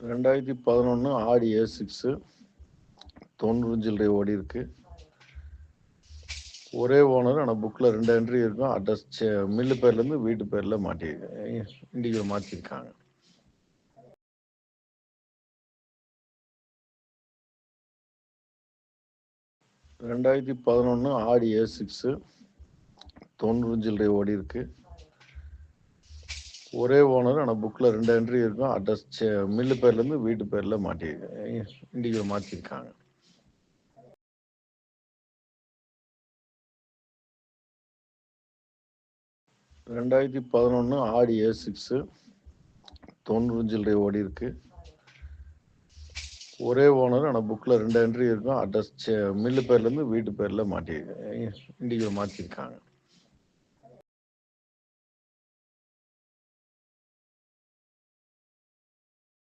ரெண்டாயிரத்தி பதினொன்று ஆடி ஏ சிக்ஸு தொண்ணூறு சில்லறை ஓடி இருக்கு ஒரே ஓனர் ஆனால் புக்கில் ரெண்டு என்ட்ரி இருக்கும். அட்ரஸ் மில்லு பேர்லேருந்து வீட்டு பேரில் மாட்டியிருக்கேன் இண்டிகோ மாற்றிருக்காங்க ரெண்டாயிரத்தி பதினொன்று ஆடி ஏ சிக்ஸு தொண்ணூறு சில்லறை ஓடி இருக்குது ஒரே ஓனர் ஆனால் புக்கில் ரெண்டு என்ட்ரி இருக்கும். அட்ரஸ் மில்லு பேர்லேருந்து வீட்டு பேரில் மாட்டியிருக்கு இண்டிகோ மாற்றிருக்காங்க ரெண்டாயிரத்தி பதினொன்று ஆடி ஏ சிக்ஸு தொண்ணூறு சில்லறை ஓடி இருக்கு. ஒரே ஓனர் ஆனால் புக்கில் ரெண்டு என்ட்ரி இருக்கும். அட்ரஸ் மில்லு பேர்லேருந்து வீட்டு பேரில் மாட்டியிருக்கு இண்டிகோ மாற்றிருக்காங்க